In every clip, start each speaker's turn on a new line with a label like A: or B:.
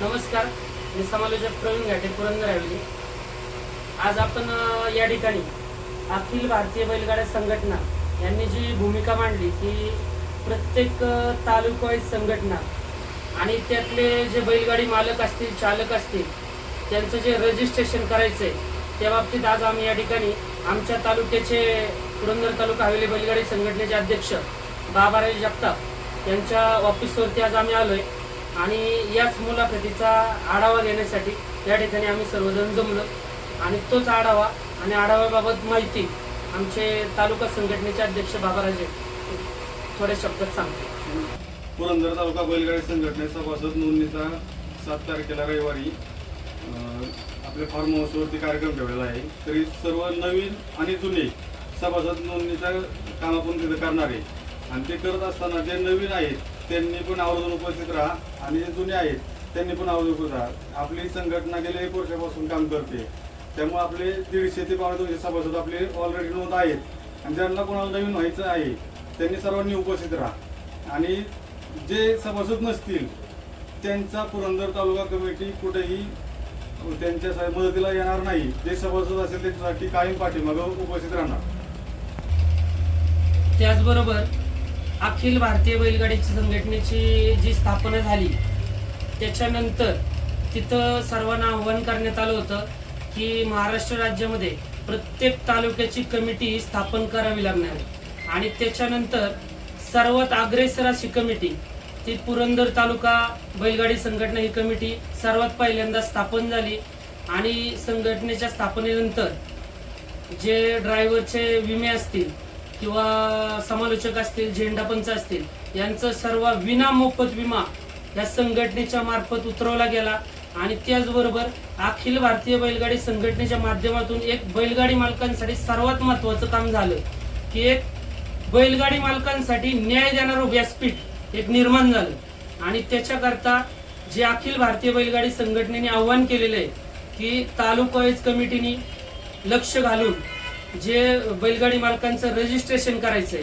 A: नमस्कार मी समालोचक प्रवीण घाटे पुरंदर हवेली आज आपण या ठिकाणी अखिल भारतीय बैलगाड्या संघटना यांनी जी भूमिका मांडली की प्रत्येक तालुकावाईज संघटना आणि त्यातले जे बैलगाडी मालक असतील चालक असतील त्यांचं जे रजिस्ट्रेशन करायचं आहे त्या बाबतीत आज आम्ही या ठिकाणी आमच्या तालुक्याचे पुरंदर तालुका हवेली बैलगाडी संघटनेचे अध्यक्ष बाबाराज जगताप यांच्या ऑफिसवरती आज आम्ही आलो आहे आणि याच मुलाखतीचा आढावा घेण्यासाठी या ठिकाणी आम्ही सर्वजण जमलो. आणि तोच आढावा आणि आढाव्याबाबत माहिती आमचे तालुका संघटनेचे अध्यक्ष बाबाराजे थोड्या शब्दात सांगतो
B: पुरंदर तालुका बैलगाडी संघटनेचा सभासद नोंदणीचा सात तारखेला रविवारी आपल्या फार्म हाऊसवरती कार्यक्रम ठेवलेला आहे. तरी सर्व नवीन आणि जुने सभासद नोंदणीचा काम आपण तिथं करणार आहे. आणि ते करत असताना जे नवीन आहेत त्यांनी पण आवर्जून उपस्थित राहा. आणि जे जुने आहेत त्यांनी पण आवर्जून उपस्थित राहा. आपली संघटना गेल्या एक वर्षापासून काम करते. त्यामुळे आपले दीडशे ते पावणे दोनशे सभासद आपले ऑलरेडी नोंद आहेत. आणि ज्यांना कोणाला नवीन व्हायचं आहे त्यांनी सर्वांनी उपस्थित राहा. आणि जे सभासद नसतील त्यांचा पुरंदर तालुका कमिटी कुठेही त्यांच्या मदतीला येणार नाही. जे सभासद असेल त्यांच्यासाठी कायम पाठीमागं उपस्थित राहणार.
A: त्याचबरोबर अखिल भारतीय बैलगाडीची संघटनेची जी स्थापना झाली त्याच्यानंतर तिथं सर्वांना आव्हान करण्यात आलं होतं की महाराष्ट्र राज्यामध्ये प्रत्येक तालुक्याची कमिटी स्थापन करावी लागणार आहे. आणि त्याच्यानंतर सर्वात अग्रेसर अशी कमिटी ती पुरंदर तालुका बैलगाडी संघटना ही कमिटी सर्वात पहिल्यांदा स्थापन झाली. आणि संघटनेच्या स्थापनेनंतर जे ड्रायव्हरचे विमे असतील किंवा समालोचक असतील झेंडापंच असतील यांचा सर्व विना मोफत विमा या संघटनेच्या मार्फत उतरवला गेला. आणि त्याचबरोबर अखिल भारतीय बैलगाडी संघटनेच्या माध्यमातून एक बैलगाडी मालकांसाठी सर्वात महत्वाचं काम झालं की एक बैलगाडी मालकांसाठी न्याय देणारं व्यासपीठ एक निर्माण झालं. आणि त्याच्याकरता जे अखिल भारतीय बैलगाडी संघटनेने आव्हान केलेलं आहे की तालुका वाईज कमिटीनी लक्ष घालून जे बैलगाडी मालकांचं रजिस्ट्रेशन करायचंय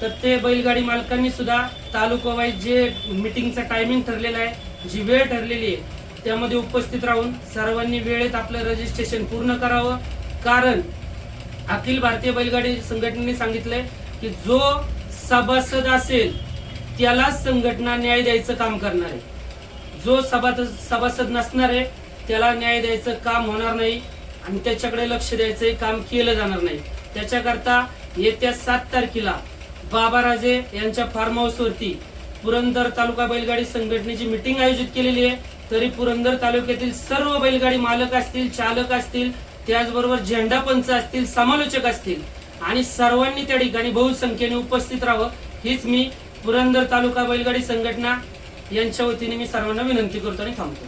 A: तर ते बैलगाडी मालकांनी सुद्धा तालुका वाईज जे मिटिंगचा टायमिंग ठरलेला आहे जी वेळ ठरलेली आहे त्यामध्ये उपस्थित राहून सर्वांनी वेळेत आपलं रजिस्ट्रेशन पूर्ण करावं. कारण अखिल भारतीय बैलगाडी संघटनेने सांगितलंय की जो सभासद असेल त्यालाच संघटना न्याय द्यायचं काम करणार आहे. जो सभासद सभासद नसणार आहे त्याला न्याय द्यायचं काम होणार नाही. आणि त्याच्याकडे लक्ष द्यायचं काम केलं जाणार नाही. त्याच्याकरता येत्या सात तारखेला बाबाराजे यांच्या फार्म हाऊसवरती पुरंदर तालुका बैलगाडी संघटनेची मिटिंग आयोजित केलेली आहे. तरी पुरंदर तालुक्यातील सर्व बैलगाडी मालक असतील चालक असतील त्याचबरोबर झेंडापंच असतील समालोचक असतील आणि सर्वांनी त्या ठिकाणी बहुसंख्येने उपस्थित राहावं हीच मी पुरंदर तालुका बैलगाडी संघटना यांच्या वतीने मी सर्वांना विनंती करतो आणि थांबतो.